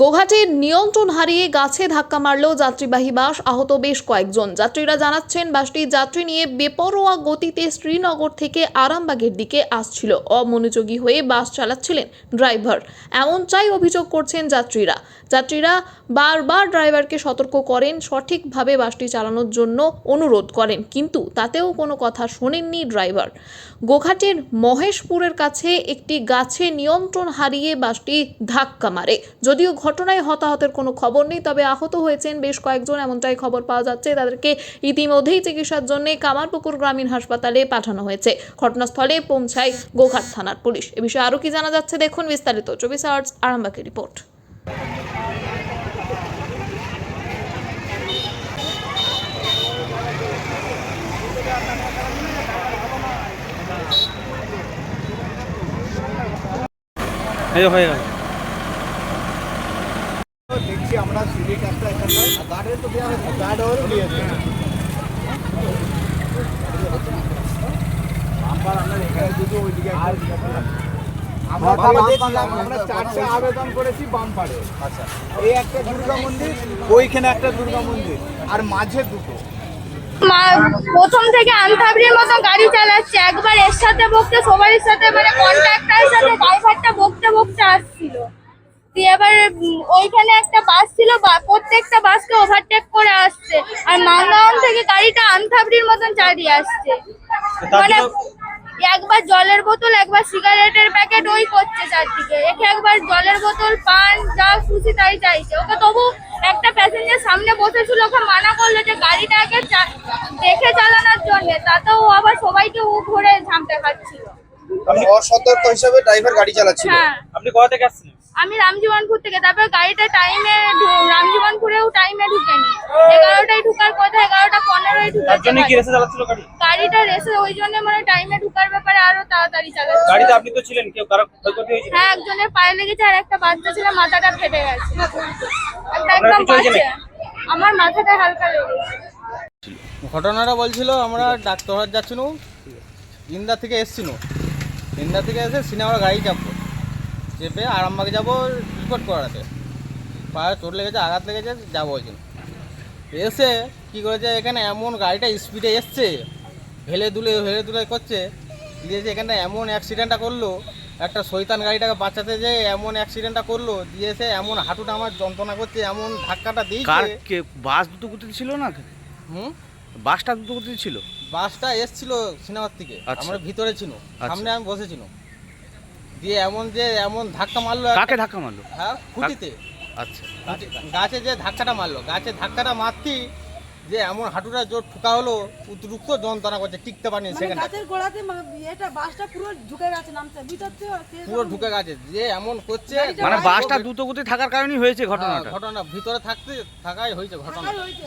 গোঘাটের নিয়ন্ত্রণ হারিয়ে গাছে ধাক্কা মারল যাত্রীবাহী বাস, আহত বেশ কয়েকজন। যাত্রীরা জানাচ্ছেন, বাসটি যাত্রী নিয়ে বেপরোয়া গতিতে শ্রীনগর থেকে আরামবাগের দিকে আসছিল। অমনোযোগী হয়ে বাস চালাচ্ছিলেন ড্রাইভার। এমনটাই অভিযোগ করছেন যাত্রীরা। যাত্রীরা বারবার ড্রাইভারকে সতর্ক করেন, সঠিকভাবে বাসটি চালানোর জন্য অনুরোধ করেন, কিন্তু তাতেও কোনো কথা শোনেননি ড্রাইভার। গোঘাটের মহেশপুরের কাছে একটি গাছে নিয়ন্ত্রণ হারিয়ে বাসটি ধাক্কা মারে। যদিও ঘটনায় হতাহতের কোনো খবর নেই, তবে আহত হয়েছেন বেশ কয়েকজন, এমনটাই খবর পাওয়া যাচ্ছে। তাদেরকে ইতিমধ্যেই চিকিৎসার জন্য কামারপুকুর গ্রামীণ হাসপাতালে পাঠানো হয়েছে। ঘটনাস্থলে পৌঁছায় গোঘাট থানার পুলিশ। এ বিষয়ে আরও কি জানা যাচ্ছে, দেখুন বিস্তারিত। চব্বিশ আওয়ার্স আরামবাগের রিপোর্ট। এই যে হয়ে গেল দেখছি আমরা সিভিক একটা এখানটায় গার্ডে তো দেওয়া হয়েছে গার্ড ওর দিয়েছে। আমরা আমরা এখানে দুটো ওইদিকে আর আমরা আবেদন করেছি বামপাড়ে আচ্ছা। এই একটা দুর্গা মন্দির ওইখানে একটা দুর্গা মন্দির আর মাঝে দুটো। প্রথম থেকে আনথাবড়ির মতো গাড়ি চালাচ্ছে। একবার এর সাথে বকতে সবার সাথে মানে কন্ট্রাক্টরের সাথে ড্রাইভারটা বকতে বকতে আসছিল। দিয়ে এবার ওইখানে একটা বাস ছিল বা- প্রত্যেকটা বাসকে ওভারটেক করে আসছে। আর মালদাওয়ান থেকে গাড়িটা আনথাবড়ির মতন চালিয়ে আসছে। মানে একবার জলের বোতল, একবার সিগারেটের প্যাকেট, ওই করছে চারদিকে। একে একবার জলের বোতল, পান, যা খুশি তাই চাইছে। ওকে তবু একটা প্যাসেঞ্জার সামনে বসেছিল, ওকে মানা করল যে গাড়িটাকে দেখে চালানোর জন্য। তাতেও আবার সবাইকে ও ঘুরে ঝামতে খাচ্ছিল অসতর্ক হিসাবে ড্রাইভার গাড়ি চালাচ্ছিল। হ্যাঁ। আপনি কোথা থেকে আসছেন আমি রামজীবনপুর থেকে তারপর গাড়িটা টাইমে রামজীবনপুরেও টাইমে ঢুকেনি। এগারোটায় ঢুকার কথা এগারোটা পনেরোয় তার জন্য কি রেসে চালাচ্ছিল গাড়ি? গাড়িটা রেসে ওই জন্য মানে টাইমে ঢুকার ব্যাপারে আরও তাড়াতাড়ি চালাচ্ছে গাড়িতে আপনি তো ছিলেন কেউ কারও ক্ষয়ক্ষতি হয়েছিল? হ্যাঁ একজনের পায়ে লেগেছে আর একটা বাচ্চা ছিল মাথাটা ফেটে গেছে। একটা একদম বাচ্চা আমার মাথাটা হালকা লেগেছে ঘটনাটা বলছিল আমরা ডাক্তার যাচ্ছিল ইন্দা থেকে এসছিল ইন্দা থেকে এসে সিনেমার গাড়ি চাপবো। চেপে আরামবাগে যাব রিপোর্ট করাতে। পায়ে চোট লেগেছে আঘাত লেগেছে যাব ওই জন্য এসে কী করেছে এখানে এমন গাড়িটা স্পিডে এসছে হেলে দুলে হেলে দুলে করছে দিয়েছে এখানটা এমন অ্যাক্সিডেন্টটা করল একটা শৈতান গাড়িটাকে বাঁচাতে যে এমন অ্যাক্সিডেন্টটা করল দিয়েছে এমন হাঁটুটা আমার যন্ত্রণা করছে এমন ধাক্কাটা দিয়েছে। বাস দুটো ছিল না? হুম? বাসটা দুটো গতিতে ছিল? বাসটা এসছিল সিনেমার থেকে আচ্ছা। আমরা ভিতরে ছিল আচ্ছা। সামনে আমি বসেছিল দিয়ে এমন যে এমন ধাক্কা মারলো একটা- কাকে ধাক্কা মারলো? হ্যাঁ খুঁটিতে। আচ্ছা। গাছে- গাছে যে ধাক্কাটা মারলো গাছে ধাক্কাটা মারতি যে এমন হাঁটুটা জোর ঠুকা হলো উদ্রুক্ত যন্ত্রণা করছে টিকতে পারিনি মানে সেখানে গাছের গোড়াতে মা- এটা বাসটা পুরো ঢুকে গেছে নামতে ভিতর থেকে সে পুরো যখন- ঢুকে গেছে যে এমন করছে মানে বাসটা দ্রুত গতি থাকার কারণেই হয়েছে হ্যাঁ, ঘটনাটা। ঘটনা। ভিতরে থাকতে থাকাই হয়েছে ঘটনা। হয়েছে।